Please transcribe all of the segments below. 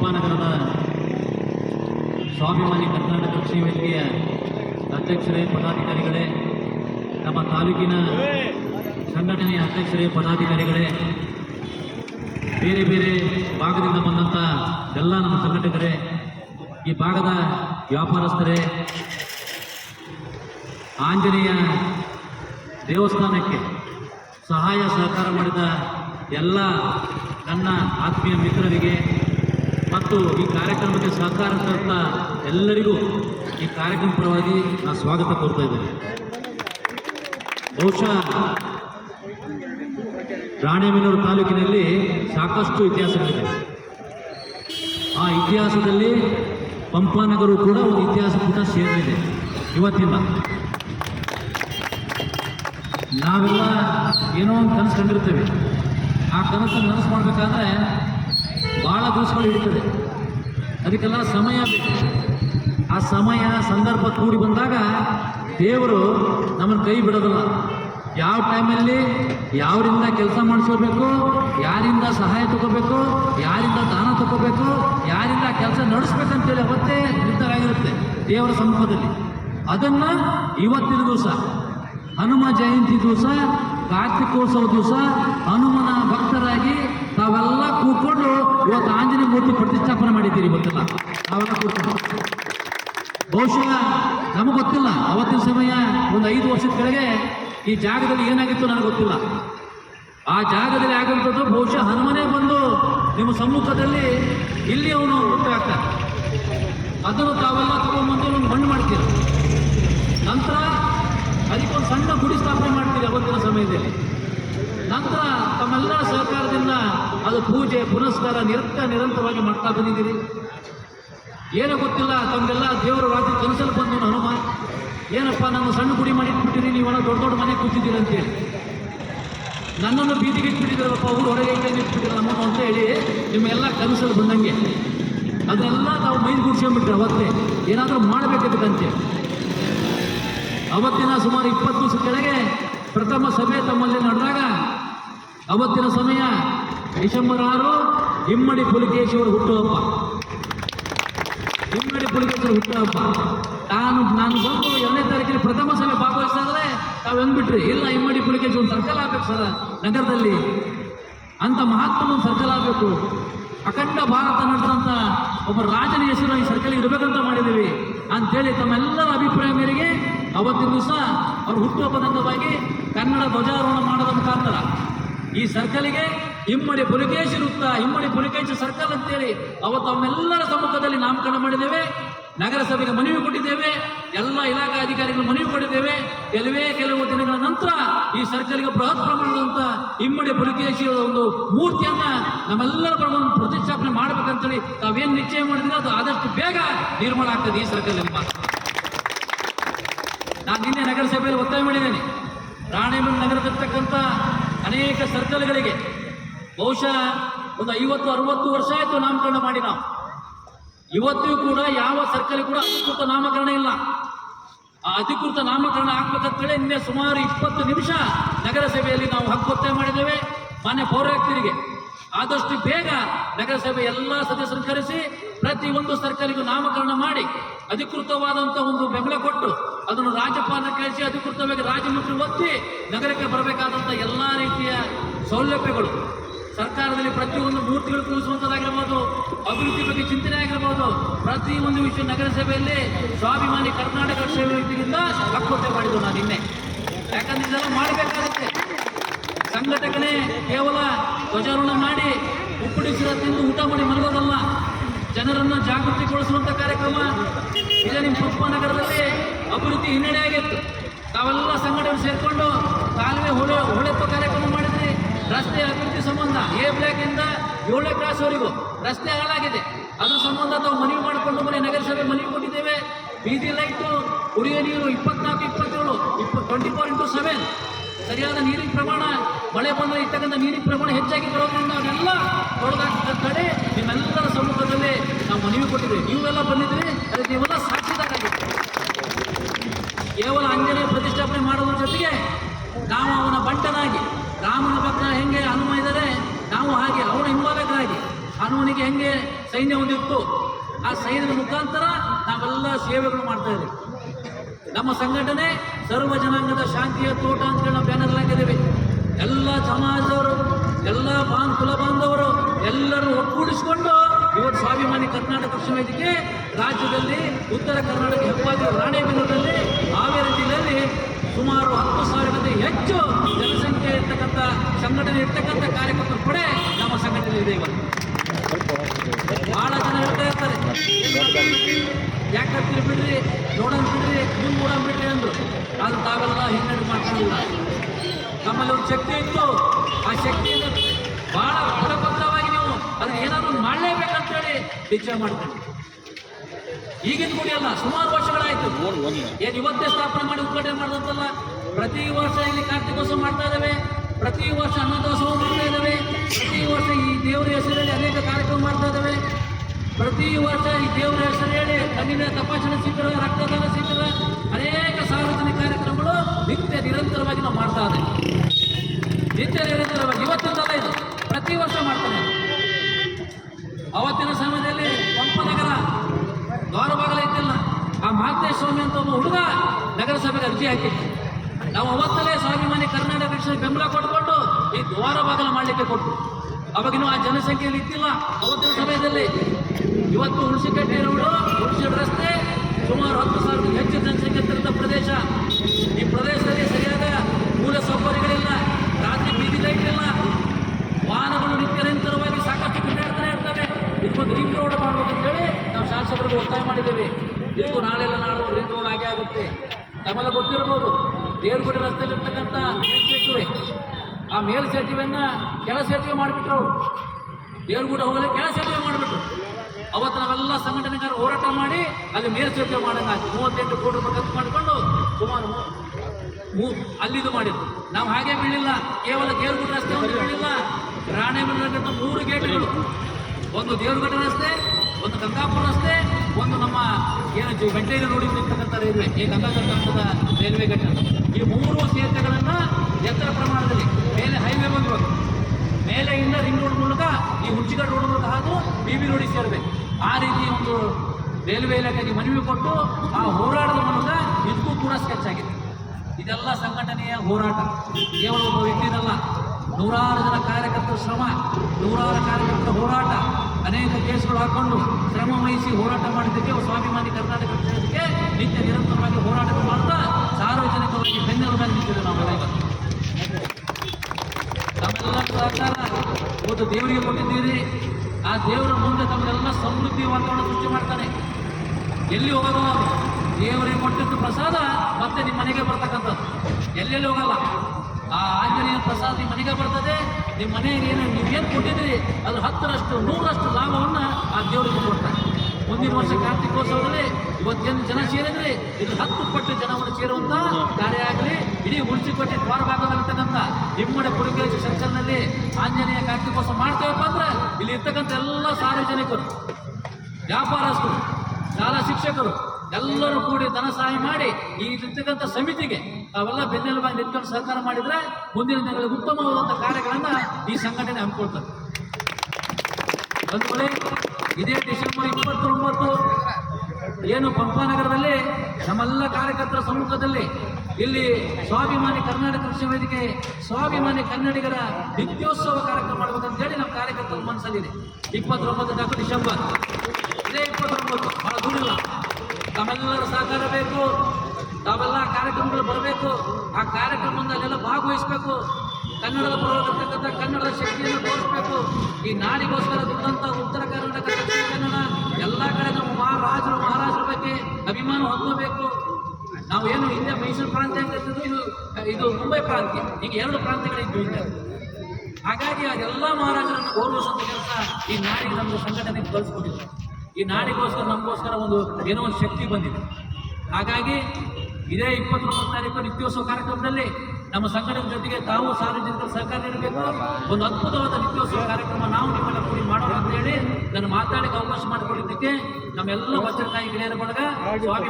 ಪಂಪಾನಗರದ ಸ್ವಾಭಿಮಾನಿ ಕರ್ನಾಟಕ ಕೃಷಿ ವೇದಿಕೆಯ ಅಧ್ಯಕ್ಷರೇ, ಪದಾಧಿಕಾರಿಗಳೇ, ನಮ್ಮ ತಾಲೂಕಿನ ಸಂಘಟನೆಯ ಅಧ್ಯಕ್ಷರೇ, ಪದಾಧಿಕಾರಿಗಳೇ, ಬೇರೆ ಬೇರೆ ಭಾಗದಿಂದ ಬಂದಂಥ ಎಲ್ಲ ನಮ್ಮ ಸಂಘಟಕರೇ, ಈ ಭಾಗದ ವ್ಯಾಪಾರಸ್ಥರೇ, ಆಂಜನೇಯ ದೇವಸ್ಥಾನಕ್ಕೆ ಸಹಾಯ ಸಹಕಾರ ಮಾಡಿದ ಎಲ್ಲ ನನ್ನ ಆತ್ಮೀಯ ಮಿತ್ರರಿಗೆ ಮತ್ತು ಈ ಕಾರ್ಯಕ್ರಮಕ್ಕೆ ಸಹಕಾರ ಎಲ್ಲರಿಗೂ ಈ ಕಾರ್ಯಕ್ರಮ ಪರವಾಗಿ ನಾನು ಸ್ವಾಗತ ಕೋರ್ತಾ ಇದ್ದೇನೆ. ಬಹುಶಃ ರಾಣೆಬೆನ್ನೂರು ತಾಲೂಕಿನಲ್ಲಿ ಸಾಕಷ್ಟು ಇತಿಹಾಸಗಳಿದೆ. ಆ ಇತಿಹಾಸದಲ್ಲಿ ಪಂಪಾನಗರು ಕೂಡ ಒಂದು ಇತಿಹಾಸ ಪುಟ ಸೇರಿದೆ ಇವತ್ತಿನ ನಾವೆಲ್ಲ ಏನೋ ಒಂದು ಕನಸು ಕಂಡಿರ್ತೇವೆ. ಆ ಕನಸನ್ನು ನನಸು ಮಾಡಬೇಕಾದ್ರೆ ಭಾಳ ದಿವಸಗಳು ಹಿಡಿತದೆ. ಅದಕ್ಕೆಲ್ಲ ಸಮಯ ಬೇಕು. ಆ ಸಮಯ, ಸಂದರ್ಭ ಕೂಡಿ ಬಂದಾಗ ದೇವರು ನಮ್ಮನ್ನು ಕೈ ಬಿಡೋದಿಲ್ಲ. ಯಾವ ಟೈಮಲ್ಲಿ ಯಾವರಿಂದ ಕೆಲಸ ಮಾಡಿಸ್ಕೋಬೇಕು ಯಾರಿಂದ ಸಹಾಯ ತಗೋಬೇಕು, ಯಾರಿಂದ ದಾನ ತಗೋಬೇಕು, ಯಾರಿಂದ ಕೆಲಸ ನಡೆಸ್ಬೇಕಂತೇಳಿ ಅವತ್ತೇ ನಿರ್ಧಾರ ದೇವರ ಸಮ್ಮುಖದಲ್ಲಿ. ಅದನ್ನು ಇವತ್ತಿನ ದಿವಸ, ಹನುಮ ಜಯಂತಿ ದಿವಸ, ಕಾರ್ತಿಕೋತ್ಸವ ದಿವಸ, ಹನುಮನ ಭಕ್ತರಾಗಿ ತಾವೆಲ್ಲ ಕೂತ್ಕೊಂಡು ಇವತ್ತು ಆಂಜನೇಯ ಮೂರ್ತಿ ಪ್ರತಿಷ್ಠಾಪನೆ ಮಾಡಿದ್ದೀರಿ ಇವತ್ತೆಲ್ಲ ತಾವೆಲ್ಲ ಕೂತ್ಕೊಂಡು. ಬಹುಶಃ ನಮಗೆ ಗೊತ್ತಿಲ್ಲ. ಅವತ್ತಿನ ಸಮಯ ಒಂದು ಐದು ವರ್ಷದ ಕೆಳಗೆ ಈ ಜಾಗದಲ್ಲಿ ಏನಾಗಿತ್ತು ನನಗೆ ಗೊತ್ತಿಲ್ಲ. ಆ ಜಾಗದಲ್ಲಿ ಆಗಿರ್ತದ್ದು ಬಹುಶಃ ಹನುಮನೇ ಬಂದು ನಿಮ್ಮ ಸಮ್ಮುಖದಲ್ಲಿ ಇಲ್ಲಿ ಅವನು ಹುಟ್ಟು ಆಗ್ತಾನೆ. ಅದನ್ನು ತಾವೆಲ್ಲ ತಗೊಂಡ್ಬಂದು ಒಂದು ಮಣ್ಣು ಮಾಡ್ತೀರಿ. ನಂತರ ಅದಕ್ಕೊಂದು ಸಣ್ಣ ಗುಡಿ ಸ್ಥಾಪನೆ ಮಾಡ್ತೀರಿ ಅವತ್ತಿನ ಸಮಯದಲ್ಲಿ. ನಂತರ ತಮ್ಮೆಲ್ಲರ ಸಹಕಾರದಿಂದ ಅದು ಪೂಜೆ, ಪುನಸ್ಕಾರ ನಿರಂತ, ನಿರಂತರವಾಗಿ ಮಾಡ್ತಾ ಬಂದಿದ್ದೀರಿ. ಏನೋ ಗೊತ್ತಿಲ್ಲ ತಮಗೆಲ್ಲ ದೇವರ ರಾತ್ರಿ ಕನಸಲ್ಲಿ ಬಂದು ಹನುಮ ಏನಪ್ಪ ನಮ್ಮ ಸಣ್ಣ ಗುಡಿ ಮಾಡಿ ನೀವು ದೊಡ್ಡ ದೊಡ್ಡ ಮನೆ ಕೂತಿದ್ದೀರಂತೆ ನನ್ನನ್ನು ಬೀದಿಗೆ ಇಟ್ಬಿಟ್ಟಿದ್ರಪ್ಪ ಅವ್ರು ಹೊರಗೆ ಇಟ್ಬಿಟ್ಟಿರ ನಮ್ಮನ್ನು ಅಂತ ಹೇಳಿ, ನಿಮ್ಮೆಲ್ಲ ಕನಸಲ್ಲಿ ಬಂದಂಗೆ. ನಾವು ಮೈದು ಮೈಗೂಡ್ಸ್ಕೊಂಡ್ಬಿಟ್ರೆ ಅವತ್ತೇ, ಏನಾದರೂ ಮಾಡಬೇಕಂತೆ ಅವತ್ತಿನ ಸುಮಾರು ಇಪ್ಪತ್ತು ದಿವಸ ಕೆಳಗೆ ಪ್ರಥಮ ಸಭೆ ತಮ್ಮಲ್ಲಿ ನಡೆದಾಗ, ಅವತ್ತಿನ ಸಮಯ ಡಿಸೆಂಬರ್ ಆರು, ಇಮ್ಮಡಿ ಪುಲಿಕೇಶಿಯವರು ಹುಟ್ಟುಹಬ್ಬ. ಇಮ್ಮಡಿ ಪುಲಿಕೇಶಿಯವರು ಹುಟ್ಟುಹಬ್ಬ. ನಾನು ನಾನು ಬಂದು ಎರಡನೇ ತಾರೀಕಿನ ಪ್ರಥಮ ಸಭೆ ಭಾಗವಹಿಸಿದ್ರೆ ತಾವು ಅಂದ್ಬಿಟ್ರಿ ಇಲ್ಲ, ಇಮ್ಮಡಿ ಒಂದು ಸರ್ಕಲ್ ಆಗ್ಬೇಕು ಸರ್, ನಗರದಲ್ಲಿ. ಅಂತ ಮಹಾತ್ಮನ ಸರ್ಕಲ್ ಆಗಬೇಕು. ಅಖಂಡ ಭಾರತ ನಡೆದಂಥ ಒಬ್ಬ ರಾಜನ ಹೆಸರು ಈ ಸರ್ಕಲ್ ಇರಬೇಕಂತ ಮಾಡಿದ್ದೀವಿ. ಅಂತೇಳಿ ತಮ್ಮೆಲ್ಲರ ಅಭಿಪ್ರಾಯ ಮೇರೆಗೆ ಅವತ್ತಿನ ದಿವಸ ಅವರು ಹುಟ್ಟುಹಬ್ಬದ ಕನ್ನಡ ಧ್ವಜಾರೋಹಣ ಮಾಡೋದ ಮುಖಾಂತರ ಈ ಸರ್ಕಲಿಗೆ ಇಮ್ಮಡಿ ಪುಲಿಕೇಶಿ ವೃತ್ತ, ಇಮ್ಮಡಿ ಪುಲಿಕೇಶಿ ಸರ್ಕಲ್ ಅಂತೇಳಿ ಅವತ್ತು ಅವನ್ನೆಲ್ಲರ ಸಮ್ಮುಖದಲ್ಲಿ ನಾಮಕರಣ ಮಾಡಿದ್ದೇವೆ. ನಗರಸಭೆಗೆ ಮನವಿ ಕೊಟ್ಟಿದ್ದೇವೆ. ಎಲ್ಲ ಇಲಾಖಾ ಅಧಿಕಾರಿಗಳು ಮನವಿ ಕೊಟ್ಟಿದ್ದೇವೆ. ಕೆಲವೇ ಕೆಲವು ದಿನಗಳ ನಂತರ ಈ ಸರ್ಕಲ್ಗೆ ಬೃಹತ್ ಪ್ರಮಾಣದಂತ ಇಮ್ಮಡಿ ಪುಲಿಕೇಶಿಯ ಒಂದು ಮೂರ್ತಿಯನ್ನ ನಮ್ಮೆಲ್ಲರ ಪ್ರಮಾಣ ಪ್ರತಿಷ್ಠಾಪನೆ ಮಾಡ್ಬೇಕಂತೇಳಿ ತಾವೇನು ನಿಶ್ಚಯ ಮಾಡಿದ್ರೆ ಅದು ಆದಷ್ಟು ಬೇಗ ನಿರ್ಮಾಣ ಆಗ್ತದೆ ಈ ಸರ್ಕಲ್ ಮಾತ್ರ. ನಾನು ನಿನ್ನೆ ನಗರಸಭೆಯಲ್ಲಿ ಒತ್ತಾಯ ಮಾಡಿದ್ದೇನೆ. ರಾಣೆಬೆನ್ನೂರು ನಗರದಲ್ಲಿರ್ತಕ್ಕಂಥ ಅನೇಕ ಸರ್ಕಲ್ಗಳಿಗೆ ಬಹುಶಃ ಒಂದು ಐವತ್ತು, ಅರವತ್ತು ವರ್ಷ ಆಯಿತು ನಾಮಕರಣ ಮಾಡಿ ನಾವು ಇವತ್ತಿಗೂ ಕೂಡ ಯಾವ ಸರ್ಕಲ್ ಕೂಡ ಅಧಿಕೃತ ನಾಮಕರಣ ಇಲ್ಲ. ಆ ಅಧಿಕೃತ ನಾಮಕರಣ ಆಗ್ಬೇಕಂತೇಳಿ ನಿನ್ನೆ ಸುಮಾರು ಇಪ್ಪತ್ತು ನಿಮಿಷ ನಗರಸಭೆಯಲ್ಲಿ ನಾವು ಹಕ್ಕೊತ್ತೆ ಮಾಡಿದ್ದೇವೆ, ಮಾನ್ಯ ಪೌರಾಯುಕ್ತರಿಗೆ. ಆದಷ್ಟು ಬೇಗ ನಗರಸಭೆ ಎಲ್ಲ ಸದಸ್ಯರನ್ನು ಕರೆಸಿ ಪ್ರತಿ ಒಂದು ಸರ್ಕಲಿಗೂ ನಾಮಕರಣ ಮಾಡಿ ಅಧಿಕೃತವಾದಂಥ ಒಂದು ಬೆಂಬಲ ಕೊಟ್ಟು ಅದನ್ನು ರಾಜ್ಯಪಾಲ ಕಳಿಸಿ ಅಧಿಕೃತವಾಗಿ ರಾಜಮುಖಿ ಒತ್ತಿ ನಗರಕ್ಕೆ ಬರಬೇಕಾದಂಥ ಎಲ್ಲ ರೀತಿಯ ಸೌಲಭ್ಯಗಳು ಸರ್ಕಾರದಲ್ಲಿ ಪ್ರತಿಯೊಂದು ಮೂರ್ತಿಗಳು ಕೂರಿಸುವಂಥದ್ದಾಗಿರ್ಬೋದು ಅಭಿವೃದ್ಧಿ ಬಗ್ಗೆ ಚಿಂತನೆ ಆಗಿರ್ಬೋದು ಒಂದು ವಿಷಯ ನಗರಸಭೆಯಲ್ಲಿ ಸ್ವಾಭಿಮಾನಿ ಕರ್ನಾಟಕ ಸೇವೆಯಿಂದ ಹಕ್ಕೊತ್ತೆ ಮಾಡಿದ್ದು ನಾನು ನಿನ್ನೆ. ಯಾಕಂದ್ರೆ ಇದೆಲ್ಲ ಮಾಡಬೇಕಾಗುತ್ತೆ. ಸಂಘಟನೆ ಕೇವಲ ಧ್ವಜಾರೋಹಣ ಮಾಡಿ ಉಪ್ಪುಡಿಸಿರ ತಿಂದು ಊಟ ಮಾಡಿ ಮಲಗೋದಲ್ಲ, ಜನರನ್ನು ಜಾಗೃತಿಗೊಳಿಸುವಂಥ ಕಾರ್ಯಕ್ರಮ. ಈಗ ನಿಮ್ಮ ಪುಷ್ಪ ನಗರದಲ್ಲಿ ಅಭಿವೃದ್ಧಿ ಹಿನ್ನಡೆ ಆಗಿತ್ತು ತಾವೆಲ್ಲ ಸಂಘಟನೆ ಸೇರಿಕೊಂಡು ಕಾಲುವೆ ಹೊಳೆ ಹೊಳೆಪ್ಪ ಕಾರ್ಯಕ್ರಮ ರಸ್ತೆ ಅಭಿವೃದ್ಧಿ ಸಂಬಂಧ ಎ ಬ್ಲಾಕ್ ಇಂದ ಏಳನೇ ಕ್ರಾಸ್ವರೆಗೂ ರಸ್ತೆ ಹಾಳಾಗಿದೆ ಅದರ ಸಂಬಂಧ ತಾವು ಮನವಿ ಮಾಡಿಕೊಂಡು ಮನೆ ನಗರಸಭೆ ಮನವಿ ಕೊಟ್ಟಿದ್ದೇವೆ. ಬೀದಿ ಲೈಟು ಕುಡಿಯುವ ನೀರು ಇಪ್ಪತ್ನಾಲ್ಕು, ಇಪ್ಪತ್ತೇಳು, ಇಪ್ಪ ಟ್ವೆಂಟಿ ಫೋರ್ ಇಂಟು ಸೆವೆನ್ ಸರಿಯಾದ ನೀರಿನ ಪ್ರಮಾಣ, ಮಳೆ ಬಂದರೆ ಇರ್ತಕ್ಕಂಥ ನೀರಿನ ಪ್ರಮಾಣ ಹೆಚ್ಚಾಗಿ ಬರೋದ್ರಿಂದ ಅವನ್ನೆಲ್ಲ ತೊಡೆದಾಕ ಕಡೆ ನಿಮ್ಮೆಲ್ಲರ ಸಮ್ಮುಖದಲ್ಲಿ ನಾವು ಮನವಿ ಕೊಟ್ಟಿದ್ದೀವಿ. ನೀವೆಲ್ಲ ಬಂದಿದ್ದೀರಿ, ಅದಕ್ಕೆ ನೀವೆಲ್ಲ ಸಾಕ್ಷಿದಾರಾಗಿತ್ತು ಕೇವಲ ಆಂಜನೇಯ ಪ್ರತಿಷ್ಠಾಪನೆ ಮಾಡೋದ್ರ ಜೊತೆಗೆ ನಾವು ಅವನ ಬಂಟನಾಗಿ ರಾಮನ ಭಕ್ತ ಹೆಂಗೆ ಹನುಮ ಇದ್ದಾರೆ ನಾವು ಹಾಗೆ ಅವನ ಹಿಂಬಾಲಕರಾಗಿ ಹನುಮನಿಗೆ ಹೆಂಗೆ ಸೈನ್ಯ ಒಂದಿತ್ತು ಆ ಸೈನ್ಯದ ಮುಖಾಂತರ ನಾವೆಲ್ಲ ಸೇವೆಗಳು ಮಾಡ್ತಾ ಇದ್ದೀವಿ ನಮ್ಮ ಸಂಘಟನೆ ಸರ್ವ ಜನಾಂಗದ ಶಾಂತಿಯ ತೋಟ ಅಂತ ಹೇಳಿ ಬ್ಯಾನರ್ ಹಾಕಿದ್ದೀವಿ. ಎಲ್ಲ ಸಮಾಜದವರು, ಎಲ್ಲ ಬಾಂಧ, ಕುಲ ಬಾಂಧವರು ಎಲ್ಲರೂ ಒಗ್ಗೂಡಿಸಿಕೊಂಡು ಇವತ್ತು ಸ್ವಾಭಿಮಾನಿ ಕರ್ನಾಟಕ ವೇದಿಕೆ ರಾಜ್ಯದಲ್ಲಿ, ಉತ್ತರ ಕರ್ನಾಟಕ ಹೆಬ್ಬಾಗಿ ರಾಣೆಬೆನ್ನೂರಲ್ಲಿ ಹಾವೇರಿ ಜಿಲ್ಲೆಯಲ್ಲಿ ಸುಮಾರು ಹತ್ತು ಸಾವಿರಕ್ಕಿಂತ ಹೆಚ್ಚು ಜನಸಂಖ್ಯೆ ಇರ್ತಕ್ಕಂಥ ಸಂಘಟನೆ ಇರ್ತಕ್ಕಂಥ ಕಾರ್ಯಕರ್ತರು ಪಡೆ ನಮ್ಮ ಸಂಘಟನೆ ಇದೆ ಇವತ್ತು ಯಾಕೆ ಹತ್ತಿರ ಬಿಡ್ರಿ? ನೋಡೋಣ ಬಿಡ್ರಿ, ನೀವು ನೋಡೋಣ ಬಿಡ್ರಿ ಅಂದ್ರು. ಅದು ತಾವೆಲ್ಲ ಹಿನ್ನಡೆ ಮಾಡ್ಕೊಳ್ಳಿಲ್ಲ ನಮ್ಮಲ್ಲಿ ಒಂದು ಶಕ್ತಿ ಇತ್ತು. ಆ ಶಕ್ತಿಯಿಂದ ಬಹಳ ಬಲಭದ್ರವಾಗಿ ನೀವು ಅದನ್ನ ಏನಾದ್ರು ಮಾಡಲೇಬೇಕಂತೇಳಿ ನಿಶ್ಚಯ ಮಾಡ್ತೀವಿ. ಈಗಿನ ಕೂಡ ಅಲ್ಲ, ಸುಮಾರು ವರ್ಷಗಳಾಯ್ತು. ಏನು ಇವತ್ತೇ ಸ್ಥಾಪನೆ ಮಾಡಿ ಉದ್ಘಾಟನೆ ಮಾಡಿದಂತಲ್ಲ, ಪ್ರತಿ ವರ್ಷ ಇಲ್ಲಿ ಕಾರ್ತಿಕೋತ್ಸವ ಮಾಡ್ತಾ ಇದ್ದಾವೆ. ಪ್ರತಿ ವರ್ಷ ಅನ್ನದೋತ್ಸವ ಮಾಡ್ತಾ ಇದ್ದಾವೆ. ಪ್ರತಿ ವರ್ಷ ಈ ದೇವರ ಹೆಸರಲ್ಲಿ ಅನೇಕ ಕಾರ್ಯಕ್ರಮ ಮಾಡ್ತಾ ಇದ್ದೇವೆ. ಪ್ರತಿ ವರ್ಷ ಈ ದೇವರ ಹೆಸರು ಹೇಳಿ ಕಣ್ಣಿನ ತಪಾಸಣೆ ಶಿಬಿರ, ರಕ್ತದಾನ ಶಿಬಿರ, ಅನೇಕ ಸಾರ್ವಜನಿಕ ಕಾರ್ಯಕ್ರಮಗಳು ನಿತ್ಯ ನಿರಂತರವಾಗಿ ನಾವು ಮಾಡ್ತಾ ಇದ್ದೇವೆ. ನಿತ್ಯ ನಿರಂತರವಾಗಿ. ಇವತ್ತಿಂದಲ್ಲ ಇದು. ಪ್ರತಿ ವರ್ಷ ಮಾಡ್ತಾನೆ ಅವತ್ತಿನ ಸಮಯದಲ್ಲಿ ಪಂಪನಗರ ದ್ವಾರ ಬಾಗಲ ಇದ್ದಿಲ್ಲ. ಆ ಮಾತೆ ಸ್ವಾಮಿ ಅಂತ ಒಬ್ಬ ಹುಡುಗ ನಗರಸಭೆಗೆ ಅರ್ಜಿ ಹಾಕಿದ್ದೆ ನಾವು ಅವತ್ತಲೇ ಸ್ವಾಭಿಮಾನಿ ಕರ್ನಾಟಕ ಪಕ್ಷದ ಬೆಂಬಲ ಕೊಟ್ಕೊಂಡು ಈ ದ್ವಾರ ಬಾಗಲ ಮಾಡಲಿಕ್ಕೆ ಕೊಟ್ಟು ಅವಾಗಿನೂ ಆ ಜನಸಂಖ್ಯೆಯಲ್ಲಿ ಇದ್ದಿಲ್ಲ. ಅವತ್ತಿನ ಸಮಯದಲ್ಲಿ ಇವತ್ತು ಹುಣಸಿಕಟ್ಟೆ ರೋಡು ಹುಣಸಿ ರಸ್ತೆ, ಸುಮಾರು ಹತ್ತು ಸಾವಿರದ ಹೆಚ್ಚು ಜನಸಂಖ್ಯೆ ಪ್ರದೇಶ. ಈ ಪ್ರದೇಶದಲ್ಲಿ ಸರಿಯಾದ ಮೂಲ ಸೌಕರ್ಯಗಳಿಲ್ಲ, ರಾತ್ರಿ ಬೀದಿ ಲೈಟ್ ಇಲ್ಲ ವಾಹನಗಳು ನಿತ್ಯ ನಿರಂತರವಾಗಿ ಸಾಕಷ್ಟು ಕಂಡಾಡ್ತಾನೆ ಇರ್ತವೆ. ಇವತ್ತು ರಿಂಗ್ ರೋಡ್ ಮಾಡ್ಬೇಕಂತೇಳಿ ನಾವು ಶಾಸಕರಿಗೆ ಒತ್ತಾಯ ಮಾಡಿದ್ದೇವೆ. ಇದು ನಾಳೆಲ್ಲ ನಾಳೆ ರಿಂಗ್ ರೋಡ್ ಆಗೇ ಆಗುತ್ತೆ. ತಮ್ಮೆಲ್ಲ ಗೊತ್ತಿರ್ಬೋದು, ದೇವರಗುಡಿ ರಸ್ತೆಯಲ್ಲಿರ್ತಕ್ಕಂಥ ಮೇಲ್ಸೇತುವೆ. ಆ ಮೇಲ್ಸೇತುವೆಯನ್ನ ಕೆಳ ಸೇತುವೆ ಮಾಡಿಬಿಟ್ರು. ದೇವರಗುಡ ಹೋಗಲಿ ಕೆಳ ಸೇತುವೆ ಮಾಡಿಬಿಟ್ರು. ಅವತ್ತು ನಾವೆಲ್ಲ ಸಂಘಟನೆಗಾರ ಹೋರಾಟ ಮಾಡಿ ಅಲ್ಲಿ ಮೇಲ್ಸೇತುವೆ ಮಾಡಂಗಾಯ್ತು ಮೂವತ್ತೆಂಟು ಕೋಟಿ ರೂಪಾಯಿ ಖರ್ಚು ಮಾಡಿಕೊಂಡು ಸುಮಾರು ಅಲ್ಲಿದು ಮಾಡಿದ್ರು. ನಾವು ಹಾಗೆ ಬೀಳಿಲ್ಲ. ಕೇವಲ ದೇವ್ರಗುಡ್ಡ ರಸ್ತೆ ಒಂದು ಬೀಳಿಲ್ಲ. ರಾಣೆಬೆನ್ನೂರಿನಂತ ಮೂರು ಗೇಟ್ಗಳು. ಒಂದು ದೇವ್ರಗುಡ್ಡ ರಸ್ತೆ, ಒಂದು ಗಂಗಾಪುರ ರಸ್ತೆ, ಒಂದು ನಮ್ಮ ಏನು ಜಿ- ನೋಡಿರ್ತಕ್ಕಂಥ ನೋಡಿ ರೈಲ್ವೆ, ಈ ಗಂಗಾ ಕರ್ನಾಟಕದ ರೈಲ್ವೆ ಘಟ್ಟ. ಈ ಮೂರು ಸೇತುವೆಗಳನ್ನ ಎತ್ತರ ಪ್ರಮಾಣದಲ್ಲಿ ಮೇಲೆ ಹೈವೇ ಬಂದ್ರು ಮೇಲೆಯಿಂದ ರಿಂಗ್ ರೋಡ್ ಮೂಲಕ ಈ ಹುಂಚಿಗಡ್ ರೋಡ್ ಮೂಲಕ ಹಾಗೂ ಬಿ ಬಿ ರೋಡಿಗೆ ಸೇರಬೇಕು. ಆ ರೀತಿ ಒಂದು ರೈಲ್ವೆ ಇಲಾಖೆಗೆ ಮನವಿ ಕೊಟ್ಟು ಆ ಹೋರಾಟದ ಮೂಲಕ ಇದಕ್ಕೂ ಕೂಡ ಸ್ಕೆಚ್ ಆಗಿದೆ. ಇದೆಲ್ಲ ಸಂಘಟನೆಯ ಹೋರಾಟ. ಕೇವಲ ಒಬ್ಬ ವ್ಯಕ್ತಿದಲ್ಲ ನೂರಾರು ಜನ ಕಾರ್ಯಕರ್ತರ ಶ್ರಮ, ನೂರಾರು ಕಾರ್ಯಕರ್ತರ ಹೋರಾಟ, ಅನೇಕ ಕೇಸ್ಗಳು ಹಾಕೊಂಡು ಶ್ರಮ ವಹಿಸಿ ಹೋರಾಟ ಮಾಡಿದ್ದಕ್ಕೆ ಸ್ವಾಭಿಮಾನಿ ಕರ್ನಾಟಕ ಪ್ರದೇಶಕ್ಕೆ ನಿತ್ಯ ನಿರಂತರವಾಗಿ ಹೋರಾಟ ಮಾಡ್ತಾ ಸಾರ್ವಜನಿಕವಾಗಿ ಬೆನ್ನೆಲುಬಾಗಿ ನಿಂತಿದೆ ನಾವೆಲ್ಲ ಇವತ್ತು. ಸಹಕಾರ ಇವತ್ತು ದೇವರಿಗೆ ಕೊಟ್ಟಿದ್ದೀರಿ. ಆ ದೇವರ ಮುಂದೆ ತಮಗೆಲ್ಲ ಸಮೃದ್ಧಿ ವಾತಾವರಣ ಸೃಷ್ಟಿ ಮಾಡ್ತಾನೆ. ಎಲ್ಲಿ ಹೋಗೋದು ದೇವರಿಗೆ ಕೊಟ್ಟಿದ್ದು ಪ್ರಸಾದ ಮತ್ತೆ ನಿಮ್ಮ ಮನೆಗೆ ಬರ್ತಕ್ಕಂಥದ್ದು. ಎಲ್ಲೆಲ್ಲಿ ಹೋಗಲ್ಲ? ಆ ಆಂಜನೇಯ ಪ್ರಸಾದ ನಿಮ್ಮ ಮನೆಗೆ ಬರ್ತದೆ. ನಿಮ್ಮ ಮನೆಯಲ್ಲಿ ಏನು ನೀವೇನು ಕೊಟ್ಟಿದ್ದೀರಿ? ಅದ್ರ ಹತ್ತರಷ್ಟು ನೂರಷ್ಟು ಲಾಭವನ್ನು ಆ ದೇವರಿಗೆ ಕೊಡ್ತಾರೆ. ಮುಂದಿನ ವರ್ಷ ಕಾರ್ತಿಕೋತ್ಸವದಲ್ಲಿ ಇವತ್ತೇನು ಜನ ಸೇರಿದ್ರೆ ಇದು ಹತ್ತು ಪಟ್ಟು ಜನವನ್ನು ಸೇರುವಂತ ಕಾರ್ಯ ಇಡೀ ಉಳಿಸಿಕೊಟ್ಟೆ ದ್ವಾರ ಭಾಗದಲ್ಲಿರ್ತಕ್ಕಂಥ ಇಮ್ಮಡಿ ಪುರುಗೇಶ ಸರ್ಕಲ್ನಲ್ಲಿ ಆಂಜನೇಯ ಕಾರ್ತಿಕೋತ್ಸವ ಮಾಡ್ತೇವಪ್ಪ ಅಂದ್ರೆ ಇಲ್ಲಿ ಇರ್ತಕ್ಕಂಥ ಎಲ್ಲ ಸಾರ್ವಜನಿಕರು, ವ್ಯಾಪಾರಸ್ಥರು, ಶಾಲಾ ಶಿಕ್ಷಕರು, ಎಲ್ಲರೂ ಕೂಡಿ ಧನ ಸಹಾಯ ಮಾಡಿ ಈ ಇರ್ತಕ್ಕಂಥ ಸಮಿತಿಗೆ ತಾವೆಲ್ಲ ಬೆನ್ನೆಲುಬಾಗಿ ನಿಂತ್ಕೊಂಡು ಸಹಕಾರ ಮಾಡಿದ್ರೆ ಮುಂದಿನ ದಿನಗಳಲ್ಲಿ ಉತ್ತಮವಾದಂಥ ಕಾರ್ಯಗಳನ್ನ ಈ ಸಂಘಟನೆ ಹಮ್ಮಿಕೊಳ್ತದೆ. ಇದೇ ಡಿಸೆಂಬರ್ ಇಪ್ಪತ್ತೊಂಬತ್ತು, ಏನು ಪಂಪಾನಗರದಲ್ಲಿ ನಮ್ಮೆಲ್ಲ ಕಾರ್ಯಕರ್ತರ ಸಮ್ಮುಖದಲ್ಲಿ ಇಲ್ಲಿ ಸ್ವಾಭಿಮಾನಿ ಕರ್ನಾಟಕ ಕೃಷಿ ವೇದಿಕೆ, ಸ್ವಾಭಿಮಾನಿ ಕನ್ನಡಿಗರ ವಿದ್ಯೋತ್ಸವ ಕಾರ್ಯಕ್ರಮ ಅಂತ ಹೇಳಿ ನಮ್ಮ ಕಾರ್ಯಕರ್ತರ ಮನಸ್ಸಲ್ಲಿದೆ. ಇಪ್ಪತ್ತೊಂಬತ್ತು ಡಿಸೆಂಬರ್. ಇದೇ ಇಪ್ಪತ್ತೊಂಬತ್ತು. ಬಹಳ ದೂರಿಲ್ಲ ತಮ್ಮೆಲ್ಲರ ಸಹಕಾರ ಬೇಕು. ತಾವೆಲ್ಲ ಕಾರ್ಯಕ್ರಮಗಳು ಬರಬೇಕು. ಆ ಕಾರ್ಯಕ್ರಮದಲ್ಲೆಲ್ಲ ಭಾಗವಹಿಸಬೇಕು. ಕನ್ನಡದ ಪರವಾಗಿರ್ತಕ್ಕಂಥ ಕನ್ನಡದ ಶಕ್ತಿಯನ್ನು ತೋರಿಸಬೇಕು. ಈ ನಾಡಿಗೋಸ್ಕರ ದುಡ್ಡಂಥ ಉತ್ತರ ಕರ್ನಾಟಕ ಕನ್ನಡ, ಎಲ್ಲ ಕಡೆ ನಮ್ಮ ಮಹಾರಾಜರು, ಮಹಾರಾಜರ ಬಗ್ಗೆ ಅಭಿಮಾನ ಹೊಂದಬೇಕು ನಾವು ಏನು ಹಿಂದೆ ಮೈಸೂರು ಪ್ರಾಂತ್ಯ ಅಂತ ಇದು ಇದು ಮುಂಬೈ ಪ್ರಾಂತ್ಯ. ಈಗ ಎರಡು ಪ್ರಾಂತ್ಯಗಳಿದ್ದು ಹಿಂದೆ ಹಾಗಾಗಿ ಅದೆಲ್ಲ ಮಹಾರಾಜರನ್ನು ಗೌರವಿಸುವಂಥ ಕೆಲಸ ಈ ನಾಡಿಗೆ ನಮ್ಮ ಸಂಘಟನೆಗೆ ಕಲಿಸ್ಕೊಟ್ಟಿದೆ ಈ ನಾಡಿಗೋಸ್ಕರ, ನಮಗೋಸ್ಕರ ಒಂದು ಏನೋ ಒಂದು ಶಕ್ತಿ ಬಂದಿದೆ. ಹಾಗಾಗಿ ಇದೇ ಇಪ್ಪತ್ತೊಂಬತ್ತು ತಾರೀಕು ನಿತ್ಯೋತ್ಸವ ಕಾರ್ಯಕ್ರಮದಲ್ಲಿ ನಮ್ಮ ಸಂಘಟನೆ ಜೊತೆಗೆ ತಾವು ಸಾರ್ವಜನಿಕರ ಸಹಕಾರ ನೀಡಬೇಕು. ಒಂದು ಅದ್ಭುತವಾದ ನಿತ್ಯೋತ್ಸವ ಕಾರ್ಯಕ್ರಮ ನಾವು ನಿಮ್ಮನ್ನು ಕೂಡಿ ಮಾಡೋಣ ಅಂತ ಹೇಳಿ ನನ್ನ ಮಾತಾಡಕ್ಕೆ ಅವಕಾಶ ಮಾಡಿಕೊಟ್ಟಿದ್ದಕ್ಕೆ ನಮ್ಮೆಲ್ಲ ಭದ್ರಕಾಯಿ ಗೆಳೆಯರ ಬಳಗ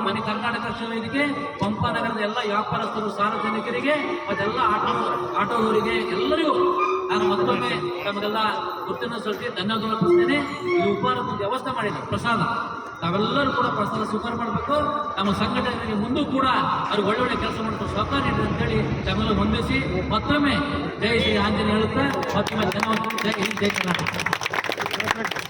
ಮನೆ ಕರ್ನಾಟಕ ರಕ್ಷಣಾ ಪಂಪ ನಗರದ ಎಲ್ಲ ವ್ಯಾಪಾರಸ್ಥರು ಸಾರ್ವಜನಿಕರಿಗೆ, ಮತ್ತೆಲ್ಲ ಆಟೋ ಆಟೋದವರಿಗೆ ಎಲ್ಲರಿಗೂ ನಾನು ಮತ್ತೊಮ್ಮೆ ತಮಗೆಲ್ಲ ಗುರುತಿನ ಸೃಷ್ಟಿ ಧನ್ಯವಾದ ಅರ್ಪಿಸ್ತೇನೆ. ಈ ಉಪಹಾರ ವ್ಯವಸ್ಥೆ ಮಾಡಿದೆ ಪ್ರಸಾದ. ನಾವೆಲ್ಲರೂ ಕೂಡ ಪ್ರಸಾದ ಸ್ವೀಕಾರ ಮಾಡಬೇಕು. ನಮ್ಮ ಸಂಘಟನೆಗೆ ಮುಂದೂ ಕೂಡ ಅವ್ರಿಗೆ ಒಳ್ಳೊಳ್ಳೆ ಕೆಲಸ ಮಾಡಬೇಕು ಸಹಕಾರ ನೀಡಿ ಅಂತೇಳಿ ತಮ್ಮೆಲ್ಲ ಹೊಂದಿಸಿ ಮತ್ತೊಮ್ಮೆ ಜೈ ಶ್ರೀ ಆಂಜನೇಯ ಹೇಳುತ್ತಾ, ಮತ್ತೊಮ್ಮೆ ಧನ್ಯವಾದಗಳು. ಜೈ ಹಿಂದ್, ಜೈ ಕರ್ನಾಟಕ.